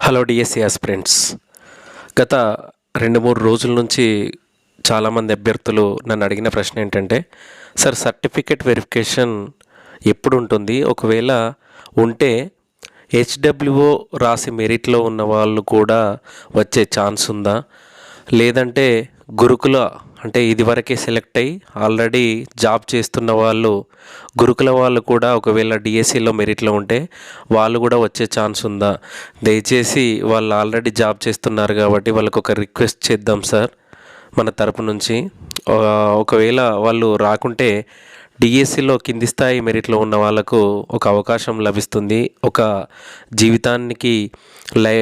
Hello DSC aspirants. గత రెండు మూడు రోజుల నుంచి చాలామంది అభ్యర్థులు నన్ను అడిగిన ప్రశ్న ఏంటంటే సార్ సర్టిఫికేట్ వెరిఫికేషన్ ఎప్పుడు ఉంటుంది ఒకవేళ ఉంటే హెచ్డబ్ల్యూఓ రాసి మెరిట్లో ఉన్న వాళ్ళు కూడా వచ్చే ఛాన్స్ ఉందా? లేదంటే గురుకుల అంటే ఇదివరకే సెలెక్ట్ అయ్యి ఆల్రెడీ జాబ్ చేస్తున్న వాళ్ళు గురుకుల వాళ్ళు కూడా ఒకవేళ డిఎస్సిలో మెరిట్లో ఉంటే వాళ్ళు కూడా వచ్చే ఛాన్స్ ఉందా? దయచేసి వాళ్ళు ఆల్రెడీ జాబ్ చేస్తున్నారు కాబట్టి వాళ్ళకు ఒక రిక్వెస్ట్ చేద్దాం సార్ మన తరపు నుంచి. ఒకవేళ వాళ్ళు రాకుంటే డిఎస్సిలో కింది స్థాయి మెరిట్లో ఉన్న వాళ్ళకు ఒక అవకాశం లభిస్తుంది. ఒక జీవితానికి లై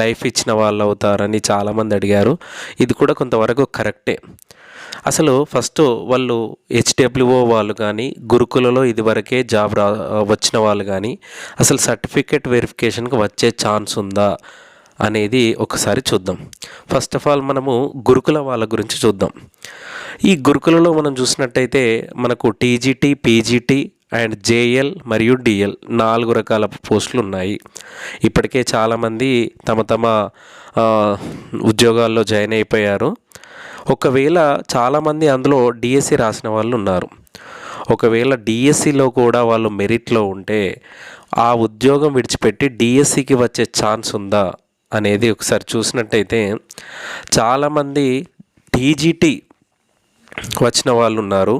లైఫ్ ఇచ్చిన వాళ్ళు అవుతారని చాలామంది అడిగారు. ఇది కూడా కొంతవరకు కరెక్టే. అసలు ఫస్ట్ వాళ్ళు హెచ్డబ్ల్యూఓ వాళ్ళు కానీ గురుకులలో ఇదివరకే జాబ్ రా వచ్చిన వాళ్ళు కానీ అసలు సర్టిఫికేట్ వెరిఫికేషన్కి వచ్చే ఛాన్స్ ఉందా? అనేది ఒకసారి చూద్దాం. ఫస్ట్ ఆఫ్ ఆల్ మనము గురుకుల వాళ్ళ గురించి చూద్దాం. ఈ గురుకులలో మనం చూసినట్టయితే మనకు టీజీటీ పీజీటీ అండ్ జేఎల్ మరియు డిఎల్ నాలుగు రకాల పోస్టులు ఉన్నాయి. ఇప్పటికే చాలామంది తమ తమ ఉద్యోగాల్లో జాయిన్ అయిపోయారు. ఒకవేళ చాలామంది అందులో డిఎస్సి రాసిన వాళ్ళు ఉన్నారు. ఒకవేళ డిఎస్సిలో కూడా వాళ్ళు మెరిట్లో ఉంటే ఆ ఉద్యోగం విడిచిపెట్టి డిఎస్సికి వచ్చే ఛాన్స్ ఉందా? అనేది ఒకసారి చూసినట్టయితే చాలామంది టీజీటీ వచ్చిన వాళ్ళు ఉన్నారు.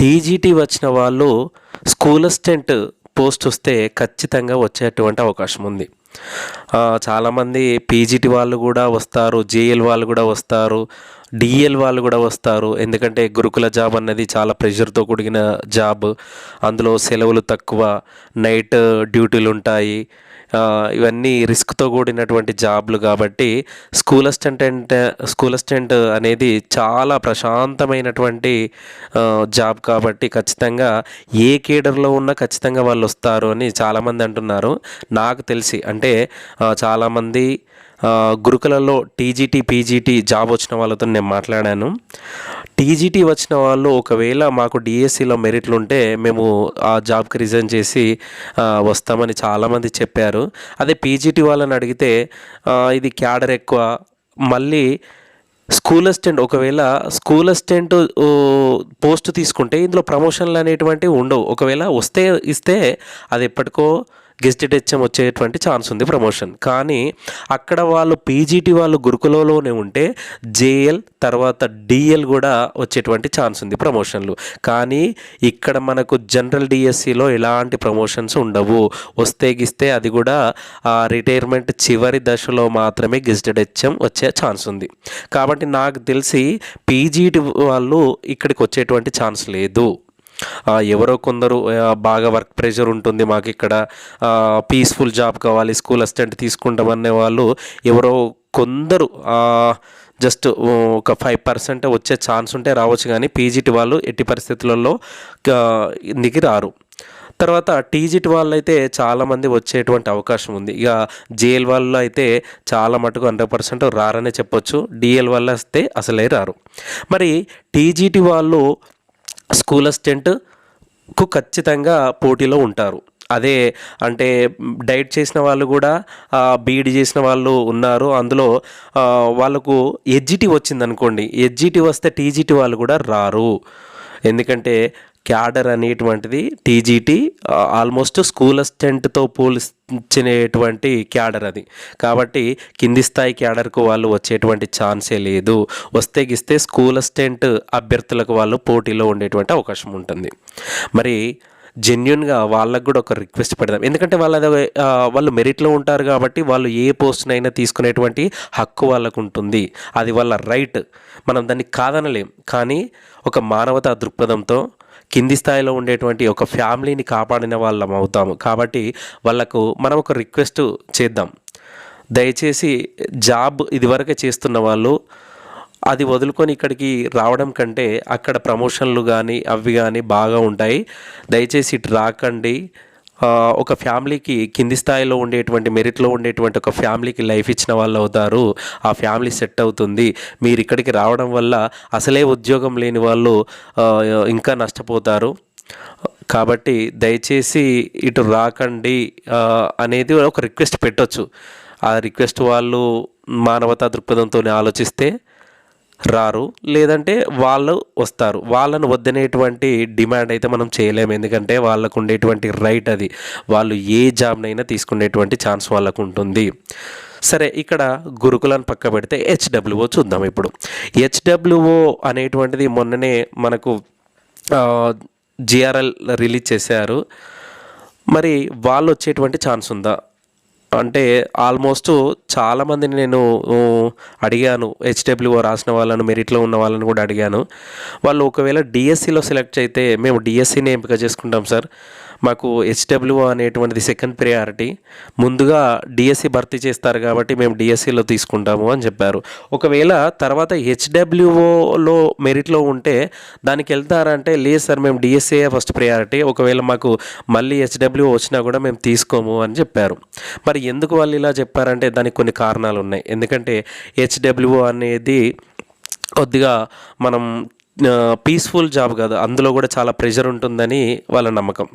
టీజీటీ వచ్చిన వాళ్ళు స్కూల్ అసిస్టెంట్ పోస్ట్ వస్తే ఖచ్చితంగా వచ్చేటువంటి అవకాశం ఉంది. చాలామంది పీజీటీ వాళ్ళు కూడా వస్తారు జేఎల్ వాళ్ళు కూడా వస్తారు. డిఎల్ వాళ్ళు కూడా వస్తారు. ఎందుకంటే గురుకుల జాబ్ అన్నది చాలా ప్రెషర్తో కూడిన జాబ్. అందులో సెలవులు తక్కువ నైట్ డ్యూటీలు ఉంటాయి. ఇవన్నీ రిస్క్తో కూడినటువంటి జాబ్లు కాబట్టి స్కూల్ అసిస్టెంట్ అంటే స్కూల్ అసిస్టెంట్ అనేది చాలా ప్రశాంతమైనటువంటి జాబ్ కాబట్టి ఖచ్చితంగా ఏ కేడర్లో ఉన్నా ఖచ్చితంగా వాళ్ళు వస్తారు అని చాలామంది అంటున్నారు. నాకు తెలిసి అంటే చాలామంది గురుకులలో టీజీటీ పీజీటీ జాబ్ వచ్చిన వాళ్ళతో నేను మాట్లాడాను. టీజీటీ వచ్చిన వాళ్ళు ఒకవేళ మాకు డిఎస్సిలో మెరిట్లు ఉంటే మేము ఆ జాబ్కి రిజైన్ చేసి వస్తామని చాలామంది చెప్పారు. అదే పీజీటీ వాళ్ళని అడిగితే ఇది క్యాడర్ ఎక్కువ. మళ్ళీ స్కూల్ అసిస్టెంట్ ఒకవేళ స్కూల్ అసిస్టెంట్ పోస్ట్ తీసుకుంటే ఇందులో ప్రమోషన్లు అనేటువంటివి ఉండవు. ఒకవేళ వస్తే ఇస్తే అది ఎప్పటికో గెస్టెడ్ హెచ్ఎం వచ్చేటువంటి ఛాన్స్ ఉంది ప్రమోషన్. కానీ అక్కడ వాళ్ళు పీజీటీ వాళ్ళు గురుకులలోనే ఉంటే జేఎల్ తర్వాత డిఎల్ కూడా వచ్చేటువంటి ఛాన్స్ ఉంది ప్రమోషన్లు. కానీ ఇక్కడ మనకు జనరల్ డిఎస్సిలో ఎలాంటి ప్రమోషన్స్ ఉండవు. వస్తే గిస్తే అది కూడా ఆ రిటైర్మెంట్ చివరి దశలో మాత్రమే గెస్టెడ్ హెచ్ఎం వచ్చే ఛాన్స్ ఉంది. కాబట్టి నాకు తెలిసి పీజీటీ వాళ్ళు ఇక్కడికి వచ్చేటువంటి ఛాన్స్ లేదు. ఎవరో కొందరు బాగా వర్క్ ప్రెషర్ ఉంటుంది మాకు ఇక్కడ పీస్ఫుల్ జాబ్ కావాలి స్కూల్ అసిస్టెంట్ తీసుకుంటామనే వాళ్ళు ఎవరో కొందరు జస్ట్ ఒక ఫైవ్ పర్సెంట్ వచ్చే ఛాన్స్ ఉంటే రావచ్చు కానీ పీజీటీ వాళ్ళు ఎట్టి పరిస్థితులలో దిగి రారు. తర్వాత టీజిట్ వాళ్ళు అయితే చాలామంది వచ్చేటువంటి అవకాశం ఉంది. ఇక జేఎల్ వాళ్ళు అయితే చాలా మటుకు హండ్రెడ్ పర్సెంట్ రారనే చెప్పొచ్చు. డిఎల్ వాళ్ళు వస్తే అసలే రారు. మరి టీజీటీ వాళ్ళు స్కూల్ అసిస్టెంట్కు ఖచ్చితంగా పోటీలో ఉంటారు. అదే అంటే డైట్ చేసిన వాళ్ళు కూడా బీఈడి చేసిన వాళ్ళు ఉన్నారు. అందులో వాళ్ళకు ఎడ్జిటి వచ్చింది అనుకోండి ఎడ్జిటి వస్తే టీజీటీ వాళ్ళు కూడా రారు. ఎందుకంటే క్యాడర్ అనేటువంటిది టీజీటీ ఆల్మోస్ట్ స్కూల్ అసిస్టెంట్తో పోల్చినటువంటి క్యాడర్ అది. కాబట్టి కింది స్థాయి క్యాడర్కు వాళ్ళు వచ్చేటువంటి ఛాన్సే లేదు. వస్తే గిస్తే స్కూల్ అసిస్టెంట్ అభ్యర్థులకు వాళ్ళు పోటీలో ఉండేటువంటి అవకాశం ఉంటుంది. మరి జెన్యున్గా వాళ్ళకు కూడా ఒక రిక్వెస్ట్ పెడదాం. ఎందుకంటే వాళ్ళ వాళ్ళు మెరిట్లో ఉంటారు కాబట్టి వాళ్ళు ఏ పోస్ట్నైనా తీసుకునేటువంటి హక్కు వాళ్ళకు ఉంటుంది. అది వాళ్ళ రైట్. మనం దాన్ని కాదనలేం. కానీ ఒక మానవతా దృక్పథంతో కింది స్థాయిలో ఉండేటువంటి ఒక ఫ్యామిలీని కాపాడిన వాళ్ళం అవుతాము. కాబట్టి వాళ్ళకు మనం ఒక రిక్వెస్ట్ చేద్దాం. దయచేసి జాబ్ ఇదివరకే చేస్తున్న వాళ్ళు అది వదులుకొని ఇక్కడికి రావడం కంటే అక్కడ ప్రమోషన్లు కానీ అవి కానీ బాగా ఉంటాయి. దయచేసి ఇటు రాకండి. ఒక ఫ్యామిలీకి కింది స్థాయిలో ఉండేటువంటి మెరిట్లో ఉండేటువంటి ఒక ఫ్యామిలీకి లైఫ్ ఇచ్చిన వాళ్ళు అవుతారు. ఆ ఫ్యామిలీ సెట్ అవుతుంది. మీరు ఇక్కడికి రావడం వల్ల అసలే ఉద్యోగం లేని వాళ్ళు ఇంకా నష్టపోతారు. కాబట్టి దయచేసి ఇటు రాకండి అనేది ఒక రిక్వెస్ట్ పెట్టొచ్చు. ఆ రిక్వెస్ట్ వాళ్ళు మానవతా దృక్పథంతో ఆలోచిస్తే రారు లేదంటే వాళ్ళు వస్తారు. వాళ్ళను వద్దనేటువంటి డిమాండ్ అయితే మనం చేయలేము. ఎందుకంటే వాళ్ళకు ఉండేటువంటి రైట్ అది. వాళ్ళు ఏ జాబ్నైనా తీసుకునేటువంటి ఛాన్స్ వాళ్ళకు ఉంటుంది సరే ఇక్కడ గురుకులను పక్క పెడితే హెచ్డబ్ల్యూఓ చూద్దాం ఇప్పుడు. హెచ్డబ్ల్యూఓ అనేటువంటిది మొన్ననే మనకు జిఆర్ఎల్ రిలీజ్ చేశారు. మరి వాళ్ళు వచ్చేటువంటి ఛాన్స్ ఉందా అంటే ఆల్మోస్ట్ చాలామందిని నేను అడిగాను. హెచ్డబ్ల్యూఓ రాసిన వాళ్ళను మెరిట్లో ఉన్న వాళ్ళని కూడా అడిగాను. వాళ్ళు ఒకవేళ డిఎస్సిలో సెలెక్ట్ అయితే మేము డిఎస్సిని ఎంపిక చేసుకుంటాం సార్. మాకు హెచ్డబ్ల్యూఓ అనేటువంటిది సెకండ్ ప్రయారిటీ ముందుగా డిఎస్సి భర్తీ చేస్తారు కాబట్టి మేము డిఎస్సిలో తీసుకుంటాము అని చెప్పారు. ఒకవేళ తర్వాత హెచ్డబ్ల్యూఓలో మెరిట్లో ఉంటే దానికి వెళ్తారంటే లేదు సార్ మేము డిఎస్సీఏ ఫస్ట్ ప్రయారిటీ ఒకవేళ మాకు మళ్ళీ హెచ్డబ్ల్యూ వచ్చినా కూడా మేము తీసుకోము అని చెప్పారు. మరి ఎందుకు వాళ్ళు ఇలా చెప్పారంటే దానికి కొన్ని కారణాలు ఉన్నాయి. ఎందుకంటే హెచ్డబ్ల్యూఓ అనేది కొద్దిగా మనం పీస్ఫుల్ జాబ్ కాదు. అందులో కూడా చాలా ప్రెషర్ ఉంటుందని వాళ్ళ నమ్మకం.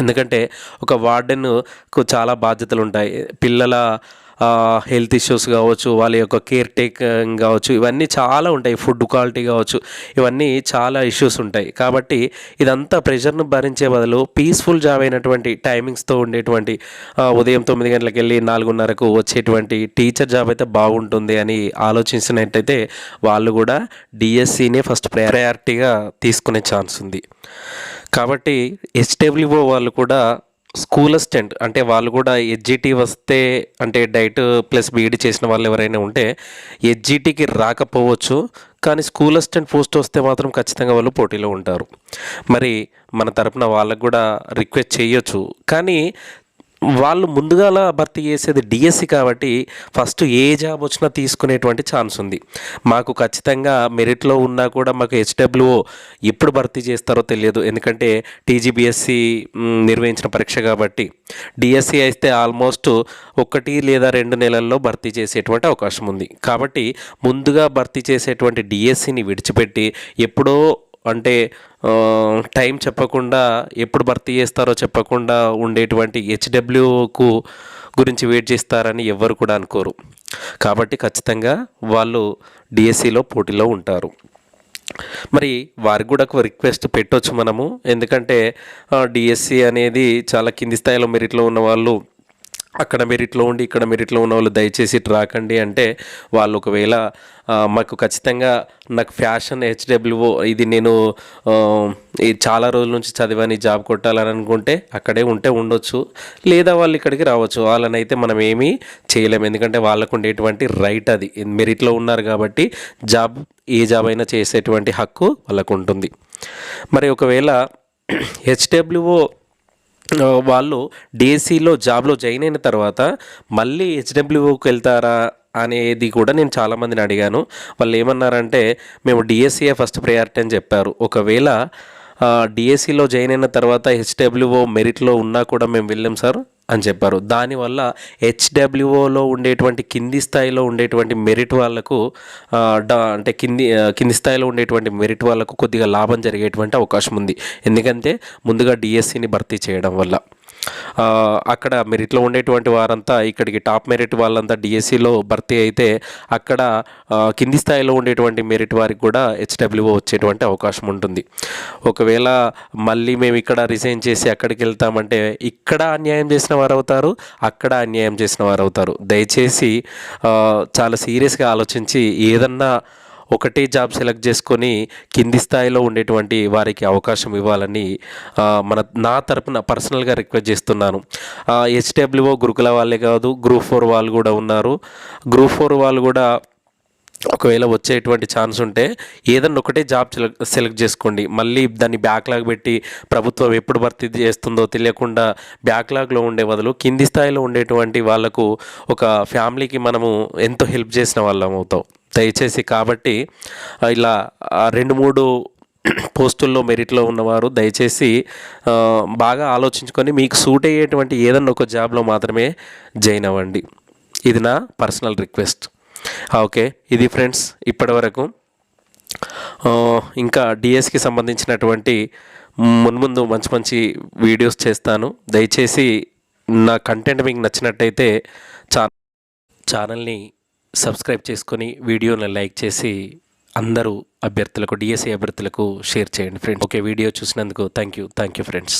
ఎందుకంటే ఒక వార్డెన్కు చాలా బాధ్యతలు ఉంటాయి పిల్లల హెల్త్ ఇష్యూస్ కావచ్చు వాళ్ళ యొక్క కేర్ టేకింగ్ కావచ్చు ఇవన్నీ చాలా ఉంటాయి. ఫుడ్ క్వాలిటీ కావచ్చు ఇవన్నీ చాలా ఇష్యూస్ ఉంటాయి. కాబట్టి ఇదంతా ప్రెషర్ను భరించే బదులు పీస్ఫుల్ జాబ్ అయినటువంటి టైమింగ్స్తో ఉండేటువంటి ఉదయం తొమ్మిది గంటలకు వెళ్ళి నాలుగున్నరకు వచ్చేటువంటి టీచర్ జాబ్ అయితే బాగుంటుంది అని ఆలోచించినట్టయితే వాళ్ళు కూడా డిఎస్సినే ఫస్ట్ ప్రయారిటీగా తీసుకునే ఛాన్స్ ఉంది. కాబట్టి హెచ్డబ్ల్యూఓ వాళ్ళు కూడా స్కూల్ అసిస్టెంట్ అంటే వాళ్ళు కూడా ఎడ్జిటీ వస్తే అంటే డైట్ ప్లస్ బీఈడి చేసిన వాళ్ళు ఎవరైనా ఉంటే ఎడ్జిటీకి రాకపోవచ్చు కానీ స్కూల్ అసిస్టెంట్ పోస్ట్ వస్తే మాత్రం ఖచ్చితంగా వాళ్ళు పోటీలో ఉంటారు. మరి మన తరపున వాళ్ళకు కూడా రిక్వెస్ట్ చేయొచ్చు. కానీ వాళ్ళు ముందుగాల భర్తీ చేసేది డిఎస్సి కాబట్టి ఫస్ట్ ఏ జాబ్ వచ్చినా తీసుకునేటువంటి ఛాన్స్ ఉంది. మాకు ఖచ్చితంగా మెరిట్లో ఉన్నా కూడా మాకు హెచ్డబ్ల్యూఓ ఎప్పుడు భర్తీ చేస్తారో తెలియదు. ఎందుకంటే టీజీబీఎస్సి నిర్వహించిన పరీక్ష కాబట్టి డిఎస్సి అయితే ఆల్మోస్ట్ ఒకటి లేదా రెండు నెలల్లో భర్తీ చేసేటువంటి అవకాశం ఉంది. కాబట్టి ముందుగా భర్తీ చేసేటువంటి డిఎస్సిని విడిచిపెట్టి ఎప్పుడో అంటే టైం చెప్పకుండా ఎప్పుడు భర్తీ చేస్తారో చెప్పకుండా ఉండేటువంటి హెచ్డబ్ల్యూకు గురించి వెయిట్ చేస్తారని ఎవ్వరు కూడా అనుకోరు. కాబట్టి ఖచ్చితంగా వాళ్ళు డిఎస్సిలో పోటీలో ఉంటారు. మరి వారికి కూడా ఒక రిక్వెస్ట్ పెట్టొచ్చు మనము. ఎందుకంటే డిఎస్సి అనేది చాలా కింది స్థాయిలో మెరిట్లో ఉన్న వాళ్ళు అక్కడ మెరిట్లో ఉండి ఇక్కడ మెరిట్లో ఉన్న వాళ్ళు దయచేసి ఇటు రాకండి అంటే వాళ్ళు ఒకవేళ మాకు ఖచ్చితంగా నాకు ఫ్యాషన్ హెచ్డబ్ల్యూఓ ఇది నేను ఈ చాలా రోజుల నుంచి చదివాని జాబ్ కొట్టాలని అనుకుంటే అక్కడే ఉంటే ఉండొచ్చు. లేదా వాళ్ళు ఇక్కడికి రావచ్చు. వాళ్ళని అయితే మనం ఏమీ చేయలేము. ఎందుకంటే వాళ్ళకు ఉండేటువంటి రైట్ అది. మెరిట్లో ఉన్నారు కాబట్టి జాబ్ ఏ జాబ్ అయినా చేసేటువంటి హక్కు వాళ్ళకు ఉంటుంది. మరి ఒకవేళ హెచ్డబ్ల్యూఓ వాళ్ళు డిఎస్సిలో జాబ్లో జాయిన్ అయిన తర్వాత మళ్ళీ హెచ్డబ్ల్యూకి వెళ్తారా అనేది కూడా నేను చాలామందిని అడిగాను. వాళ్ళు ఏమన్నారంటే మేము డిఎస్సిఏ ఫస్ట్ ప్రయారిటీ అని చెప్పారు. ఒకవేళ డిఎస్సిలో జాయిన్ అయిన తర్వాత హెచ్డబ్ల్యూఓ మెరిట్లో ఉన్నా కూడా మేము వెళ్ళాం సార్. అని చెప్పారు. దానివల్ల హెచ్డబ్ల్యూఓలో ఉండేటువంటి కింది స్థాయిలో ఉండేటువంటి మెరిట్ వాళ్ళకు అంటే కింది కింది స్థాయిలో ఉండేటువంటి మెరిట్ వాళ్ళకు కొద్దిగా లాభం జరిగేటువంటి అవకాశం ఉంది. ఎందుకంటే ముందుగా డిఎస్సిని భర్తీ చేయడం వల్ల. అక్కడ మెరిట్లో ఉండేటువంటి వారంతా ఇక్కడికి టాప్ మెరిట్ వాళ్ళంతా డిఎస్సిలో భర్తీ అయితే అక్కడ కింది స్థాయిలో ఉండేటువంటి మెరిట్ వారికి కూడా హెచ్డబ్ల్యూఓ వచ్చేటువంటి అవకాశం ఉంటుంది. ఒకవేళ మళ్ళీ మేము ఇక్కడ రిజైన్ చేసి అక్కడికి వెళ్తామంటే ఇక్కడ అన్యాయం చేసిన వారు అవుతారు అక్కడ అన్యాయం చేసిన వారు అవుతారు దయచేసి చాలా సీరియస్గా ఆలోచించి ఏదన్నా ఒకటే జాబ్ సెలెక్ట్ చేసుకొని కింది స్థాయిలో ఉండేటువంటి వారికి అవకాశం ఇవ్వాలని మన నా తరపున పర్సనల్గా రిక్వెస్ట్ చేస్తున్నాను. హెచ్డబ్ల్యూఓ గురుకుల వాళ్ళే కాదు గ్రూప్ ఫోర్ వాళ్ళు కూడా ఉన్నారు. గ్రూప్ ఫోర్ వాళ్ళు కూడా ఒకవేళ వచ్చేటువంటి ఛాన్స్ ఉంటే ఏదన్నా ఒకటే జాబ్ సెలెక్ట్ సెలెక్ట్ చేసుకోండి. మళ్ళీ దాన్ని బ్యాక్లాగ్ పెట్టి ప్రభుత్వం ఎప్పుడు భర్తీ చేస్తుందో తెలియకుండా బ్యాక్లాగ్లో ఉండే బదులు కింది స్థాయిలో ఉండేటువంటి వాళ్ళకు ఒక ఫ్యామిలీకి మనము ఎంతో హెల్ప్ చేసిన వాళ్ళం అవుతాం. దయచేసి కాబట్టి ఇలా రెండు మూడు పోస్టుల్లో మెరిట్లో ఉన్నవారు దయచేసి బాగా ఆలోచించుకొని మీకు సూట్ అయ్యేటువంటి ఏదన్నా ఒక జాబ్లో మాత్రమే జాయిన్ అవ్వండి. ఇది నా పర్సనల్ రిక్వెస్ట్. ఓకే. ఇది ఫ్రెండ్స్ ఇప్పటివరకు ఇంకా డిఎస్కి సంబంధించినటువంటి మున్ముందు మంచి మంచి వీడియోస్ చేస్తాను. దయచేసి నా కంటెంట్ మీకు నచ్చినట్టయితే ఛానల్ని సబ్స్క్రైబ్ చేసుకొని వీడియోని లైక్ చేసి అందరూ అభ్యర్థులకు డిఎస్సి అభ్యర్థులకు షేర్ చేయండి ఫ్రెండ్స్. ఓకే వీడియో చూసినందుకు thank you thank you friends.